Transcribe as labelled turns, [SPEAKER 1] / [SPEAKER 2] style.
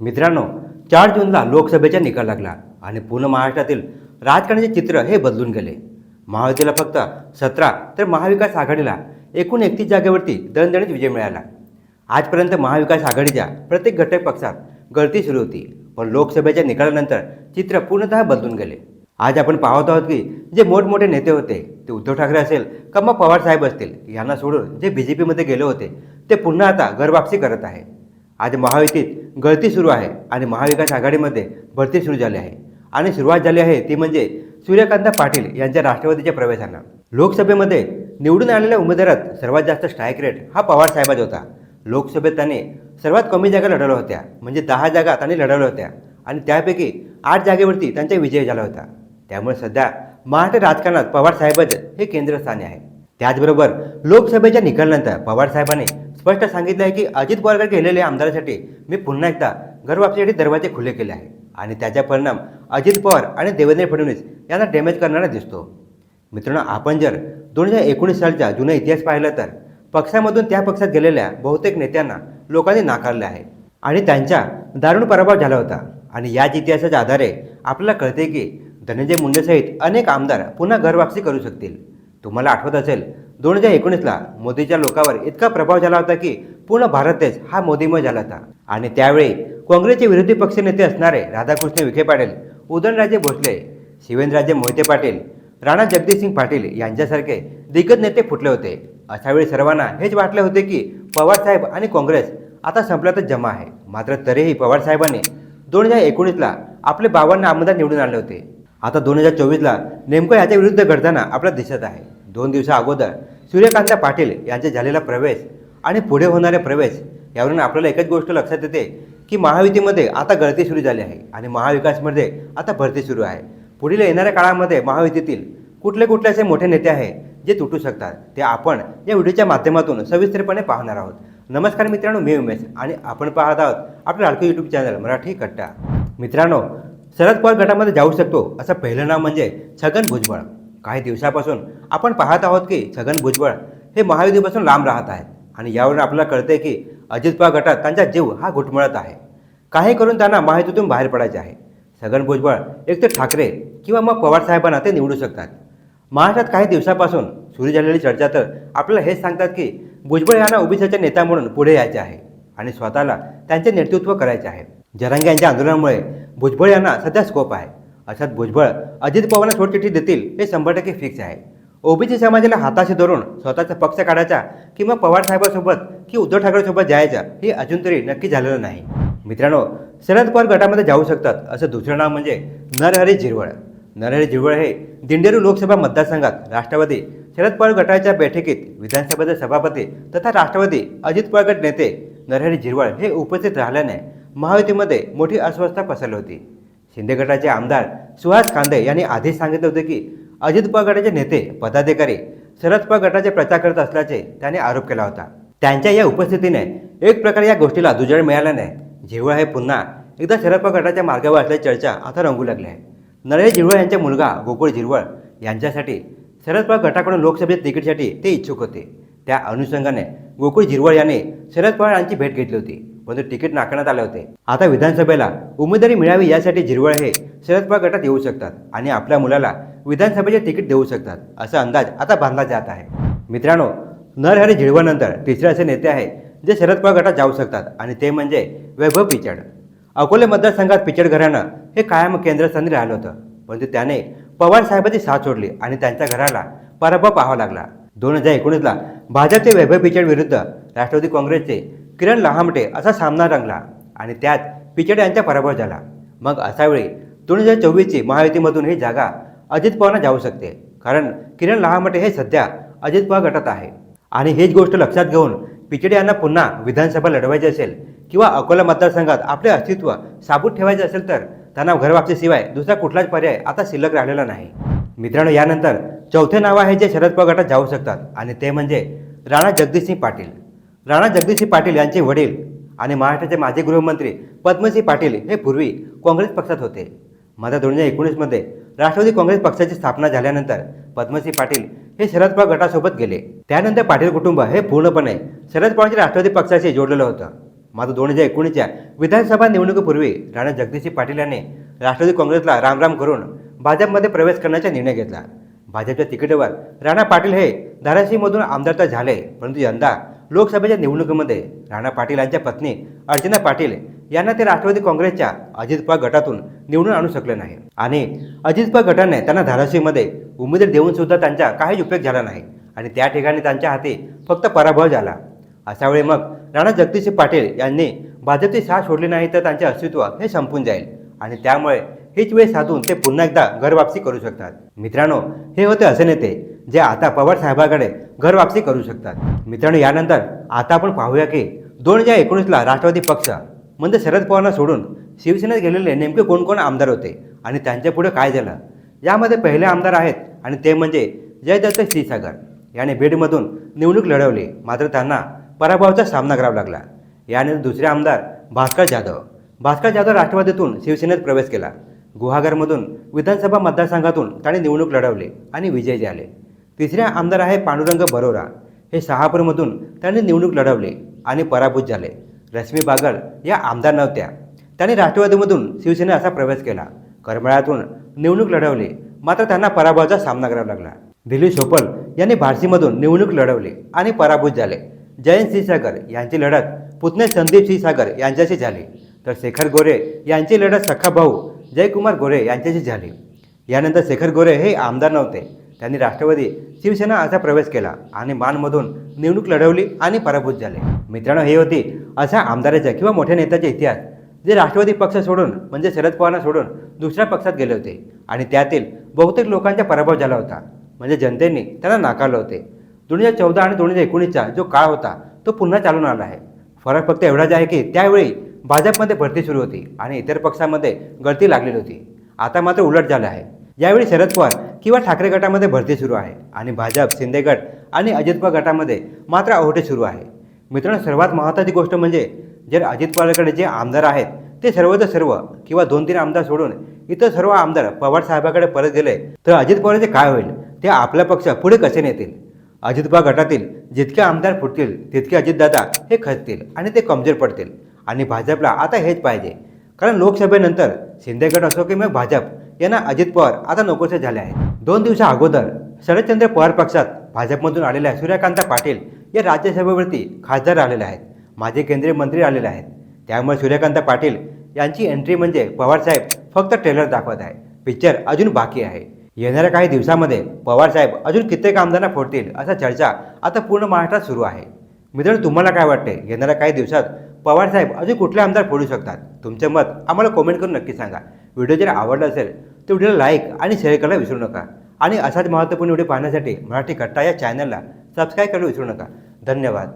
[SPEAKER 1] मित्रांनो चार जूनला लोकसभेचा निकाल लागला आणि पूर्ण महाराष्ट्रातील राजकारणाचे चित्र हे बदलून गेले. महायुतीला फक्त सतरा तर महाविकास आघाडीला एकूण एकतीस जागेवरती दणदणीत विजय मिळाला. आजपर्यंत महाविकास आघाडीच्या प्रत्येक घटक पक्षात गळती सुरू होती पण लोकसभेच्या निकालानंतर चित्र पूर्णतः बदलून गेले. आज आपण पाहत आहोत की जे मोठमोठे नेते होते ते उद्धव ठाकरे असेल का मग पवार साहेब असतील यांना सोडून जे बी जे पीमध्ये गेले होते ते पुन्हा आता घरवापसी करत आहे. आज महायुतीत गळती सुरू आहे आणि महाविकास आघाडीमध्ये भरती सुरू झाली आहे. आणि सुरुवात झाली आहे ती म्हणजे सूर्यकांत पाटील यांच्या राष्ट्रवादीच्या प्रवेशांना लोकसभेमध्ये निवडून आलेल्या उमेदवारात सर्वात जास्त स्ट्राईक रेट हा पवार साहेबाचा होता. लोकसभेत त्यांनी सर्वात कमी जागा लढवल्या होत्या. म्हणजे दहा जागा त्यांनी लढवल्या होत्या. आणि त्यापैकी आठ जागेवरती त्यांचा विजय झाला होता. त्यामुळे सध्या महाराष्ट्र राजकारणात पवार साहेबच हे केंद्रस्थानी आहे. त्याचबरोबर लोकसभेच्या निकालानंतर पवार साहेबांनी स्पष्ट सांगितलं आहे की अजित पवारकडे गेलेल्या आमदारासाठी. मी पुन्हा एकदा घरवापसीसाठी दरवाजे खुले केले आहे. आणि त्याचा परिणाम अजित पवार आणि देवेंद्र फडणवीस यांना डॅमेज करणारा दिसतो. मित्रांनो आपण जर दोन हजार एकोणीस सालचा जुना इतिहास पाहिला तर पक्षामधून त्या पक्षात गेलेल्या बहुतेक नेत्यांना लोकांनी नाकारले आहे. आणि त्यांचा दारुण पराभव झाला होता. आणि याच इतिहासाच्या आधारे आपल्याला कळते की धनंजय मुंडेसहित अनेक आमदार पुन्हा घरवापसी करू शकतील. तुम्हाला आठवत असेल दोन हजार एकोणीसला मोदीच्या लोकांवर इतका प्रभाव झाला होता की पूर्ण भारत देश हा मोदीमय झाला होता. आणि त्यावेळी काँग्रेसचे विरोधी पक्षनेते असणारे राधाकृष्ण विखे पाटील उदयनराजे भोसले शिवेंद्रराजे मोहिते पाटील राणा जगदीशसिंग पाटील यांच्यासारखे दिग्गज नेते फुटले होते. अशावेळी सर्वांना हेच वाटले होते की पवारसाहेब आणि काँग्रेस आता संपल्यातच जमा आहे. मात्र तरीही पवारसाहेबांनी दोन हजार एकोणीसला आपले बावन्न आमदार निवडून आणले होते. आता दोन हजार चोवीसला नेमकं याच्या विरुद्ध घडताना आपल्याला दिसत आहे. दोन दिवसा अगोदर सूर्यकांत पाटील यांचा झालेला प्रवेश आणि पुढे होणारे प्रवेश यावरून आपल्याला एकच गोष्ट लक्षात येते की महायुतीमध्ये आता गळती सुरू झाली आहे आणि महाविकासमध्ये आता भरती सुरू आहे. पुढील येणाऱ्या काळामध्ये महायुतीतील कुठले कुठले असे मोठे नेते आहे जे तुटू शकतात ते आपण या व्हिडिओच्या माध्यमातून सविस्तरपणे पाहणार आहोत. नमस्कार मित्रांनो मी उमेश आणि आपण पाहत आहोत आपलं लाडकं यूट्यूब चॅनल मराठी कट्टा. मित्रांनो शरद पवार गटामध्ये जाऊ शकतो असं पहिलं नाव म्हणजे छगन भुजबळ. काही दिवसापासून आपण पाहत आहोत की छगन भुजबळ हे महायुतीपासून लांब राहत आहेत. आणि यावरून आपल्याला कळते की अजित पवार गटात त्यांचा जीव हा घुटमळत आहे. काही करून त्यांना महायुतीतून बाहेर पडायचे आहे. छगन भुजबळ एक तर ठाकरे किंवा मग पवार साहेबांना ते निवडू शकतात. महाराष्ट्रात काही दिवसापासून सुरू झालेली चर्चा तर आपल्याला हेच सांगतात की भुजबळ यांना ओबीसीच्या नेता म्हणून पुढे यायचे आहे आणि स्वतःला त्यांचे नेतृत्व करायचे आहे. जरांगे यांच्या आंदोलनामुळे भुजबळ यांना सध्या स्कोप आहे. अशात भुजबळ अजित पवारांना सोडचिठ्ठी देतील हे शंभर टक्के फिक्स आहे. ओबीसी समाजाला हाताशी धरून स्वतःचा पक्ष काढायचा किंवा पवार साहेबांसोबत की उद्धव ठाकरेसोबत जायचा हे अजून तरी नक्की झालेलं नाही. मित्रांनो शरद पवार गटामध्ये जाऊ शकतात असं दुसरं नाव म्हणजे नरहरी झिरवळ नरहरी झिरवळ हे दिंडेरू लोकसभा मतदारसंघात राष्ट्रवादी शरद पवार गटाच्या बैठकीत विधानसभेचे सभापती तथा राष्ट्रवादी अजित पवार गट नेते नरहरी झिरवळ हे उपस्थित राहिल्याने महायुतीमध्ये मोठी अस्वस्थता पसरली होती. शिंदे गटाचे आमदार सुहास खांदे यांनी आधीच सांगितले होते की अजित पवार गटाचे नेते पदाधिकारी शरद पवार गटाचे प्रचार करत असल्याचे त्याने आरोप केला होता. त्यांच्या या उपस्थितीने एक प्रकारे या गोष्टीला दुजळ मिळाल्याने झिरवळ हे पुन्हा एकदा शरद पवार गटाच्या मार्गावर असल्याची चर्चा आता रंगू लागली आहे. नरेश झिरवळ यांचा मुलगा गोकुळ झिरवळ यांच्यासाठी शरद पवार गटाकडून लोकसभेत तिकीटसाठी ते इच्छुक होते. त्या अनुषंगाने गोकुळ झिरवळ यांनी शरद पवार यांची भेट घेतली होती. परंतु तिकीट नाकारण्यात आले होते. आता विधानसभेला उमेदवारी मिळावी यासाठी झिरवळ हे शरद पवार गटात येऊ शकतात आणि आपल्या मुलाला विधानसभेचे तिकीट देऊ शकतात असा अंदाज आता बांधला जात आहे. मित्रांनो नरहरी झिरवळनंतर तिसरे असे नेते आहे जे शरद पवार गटात जाऊ शकतात आणि ते म्हणजे वैभव पिचड. अकोले मतदारसंघात पिचड घराणं हे कायम केंद्रस्थानी राहिलं होतं परंतु त्याने पवार साहेबांची साथ सोडली आणि त्यांच्या घराला पराभव पाहावा लागला. दोन हजार एकोणीसला भाजपचे वैभव पिचड विरुद्ध राष्ट्रवादी काँग्रेसचे किरण लहामटे असा सामना रंगला आणि त्यात पिचड यांचा पराभव झाला. मग अशा वेळी दोन हजार चोवीसची महायुतीमधून ही जागा अजित पवारना जाऊ शकते कारण किरण लहामटे हे सध्या अजित पवार गटात आहे. आणि हेच गोष्ट लक्षात घेऊन पिचडे यांना पुन्हा विधानसभा लढवायची असेल किंवा अकोला मतदारसंघात आपले अस्तित्व साबूत ठेवायचे असेल तर त्यांना घरवापसीशिवाय दुसरा कुठलाच पर्याय आता शिल्लक राहिलेला नाही. मित्रांनो यानंतर चौथे नाव आहे जे शरद पवार गटात जाऊ शकतात आणि ते म्हणजे राणा जगदीशसिंग पाटील. राणा जगदीशसिंग पाटील यांचे वडील आणि महाराष्ट्राचे माजी गृहमंत्री पद्मसिंह पाटील हे पूर्वी काँग्रेस पक्षात होते. मात्र दोन हजार एकोणीसमध्ये राष्ट्रवादी काँग्रेस पक्षाची स्थापना झाल्यानंतर पद्मसिंह पाटील हे शरद पवार गटासोबत गेले. त्यानंतर पाटील कुटुंब हे पूर्णपणे शरद पवारच्या राष्ट्रवादी पक्षाशी जोडलेलं होतं. मात्र दोन हजार एकोणीसच्या विधानसभा निवडणुकीपूर्वी राणा जगदीशसिंह पाटील यांनी राष्ट्रवादी काँग्रेसला रामराम करून भाजपमध्ये प्रवेश करण्याचा निर्णय घेतला. भाजपच्या तिकिटावर राणा पाटील हे धाराशिवमधून आमदार तर झाले परंतु यंदा लोकसभेच्या निवडणुकीमध्ये राणा पाटील यांच्या पत्नी अर्चना पाटील यांना ते राष्ट्रवादी काँग्रेसच्या अजित पवार गटातून निवडून आणू शकले नाही. आणि अजित पवार गटाने त्यांना धाराशिवमध्ये उमेदवारी देऊन सुद्धा त्यांचा काहीच उपयोग झाला नाही. आणि त्या ठिकाणी त्यांच्या हाती फक्त पराभव झाला. अशा वेळी मग राणा जगदीशसिंह पाटील यांनी भाजपची साथ सोडली नाही तर त्यांचे अस्तित्व हे संपून जाईल. आणि त्यामुळे हीच वेळ साधून ते पुन्हा एकदा घरवापसी करू शकतात. मित्रांनो हे होते असे नेते जे आता पवार साहेबाकडे घरवापसी करू शकतात. मित्रांनो यानंतर आता आपण पाहूया की दोन हजार एकोणीसला राष्ट्रवादी पक्ष म्हणजे शरद पवारांना सोडून शिवसेनेत गेलेले नेमके कोण कोण आमदार होते आणि त्यांच्या पुढे काय झालं? यामध्ये पहिले आमदार आहेत आणि ते म्हणजे जयदत्त श्रीसागर. याने बीडमधून निवडणूक लढवली. मात्र त्यांना पराभवाचा सामना करावा लागला. याने दुसरे आमदार भास्कर जाधव. भास्कर जाधव राष्ट्रवादीतून शिवसेनेत प्रवेश केला. गुहागरमधून विधानसभा मतदारसंघातून त्याने निवडणूक लढवली आणि विजयी झाले. तिसरे आमदार आहे पांडुरंग बरोरा. हे शहापूरमधून त्यांनी निवडणूक लढवली आणि पराभूत झाले. रश्मी बागल या आमदार नव्हत्या. त्यांनी राष्ट्रवादीमधून शिवसेनेत असा प्रवेश केला. करमळातून निवडणूक लढवली. मात्र त्यांना पराभवाचा सामना करावा लागला. दिलीप सोपल यांनी भारसीमधून निवडणूक लढवली आणि पराभूत झाले. जयंत क्षीरसागर यांची लढत पुतणे संदीप क्षीरसागर यांच्याशी झाली. तर शेखर गोरे यांची लढत सखा भाऊ जयकुमार गोरे यांच्याशी झाली. यानंतर शेखर गोरे हे आमदार नव्हते. त्यांनी राष्ट्रवादी शिवसेना असा प्रवेश केला आणि मानमधून निवडणूक लढवली आणि पराभूत झाले. मित्रांनो हे होते अशा आमदाराच्या किंवा मोठ्या नेत्याचे इतिहास जे राष्ट्रवादी पक्ष सोडून म्हणजे शरद पवारांना सोडून दुसऱ्या पक्षात गेले होते. आणि त्यातील बहुतेक लोकांचा पराभव झाला होता. म्हणजे जनतेने त्यांना नाकारलं होते. दोन हजार चौदा आणि दोन हजार एकोणीसचा जो काळ होता तो पुन्हा चालून आला आहे. फरक फक्त एवढाच आहे की त्यावेळी भाजपमध्ये भरती सुरू होती आणि इतर पक्षामध्ये गळती लागलेली होती. आता मात्र उलट झालं आहे. यावेळी शरद पवार किंवा ठाकरे गटामध्ये भरती सुरू आहे आणि भाजप शिंदे गट आणि अजित पवार गटामध्ये मात्र अहोटे सुरू आहे. मित्रांनो सर्वात महत्त्वाची गोष्ट म्हणजे जर अजित पवारकडे जे आमदार आहेत ते सर्वच सर्व किंवा दोन तीन आमदार सोडून इतर सर्व आमदार पवार साहेबाकडे परत गेले तर अजित पवारचे काय होईल? ते आपला पक्ष पुढे कसे नेतील? अजित पवार गटातील जितके आमदार फुटतील तितके अजितदादा हे खचतील आणि ते कमजोर पडतील. आणि भाजपला आता हेच पाहिजे. कारण लोकसभेनंतर शिंदे गट असो की मग भाजप यांना अजित पवार आता नकोसे झाले आहेत. दोन दिवसा अगोदर शरदचंद्र पवार पक्षात भाजपमधून आलेल्या सूर्यकांत पाटील या राज्यसभेवरती खासदार आलेले आहेत. माजी केंद्रीय मंत्री आलेले आहेत. त्यामुळे सूर्यकांत पाटील यांची एंट्री म्हणजे पवारसाहेब फक्त ट्रेलर दाखवत आहे. पिक्चर अजून बाकी आहे. येणाऱ्या काही दिवसामध्ये पवारसाहेब अजून कित्येक आमदारांना फोडतील असा चर्चा आता पूर्ण महाराष्ट्रात सुरू आहे. मित्रांनो तुम्हाला काय वाटते येणाऱ्या काही दिवसात पवारसाहेब अजून कुठले आमदार फोडू शकतात? तुमचे मत आम्हाला कमेंट करून नक्की सांगा. व्हिडिओ जर आवडला असेल तर व्हिडिओला लाईक आणि शेअर करायला विसरू नका. आणि असाच महत्त्वपूर्ण व्हिडिओ पाहण्यासाठी मराठी कट्टा या चॅनलला सबस्क्राईब करायला विसरू नका. धन्यवाद.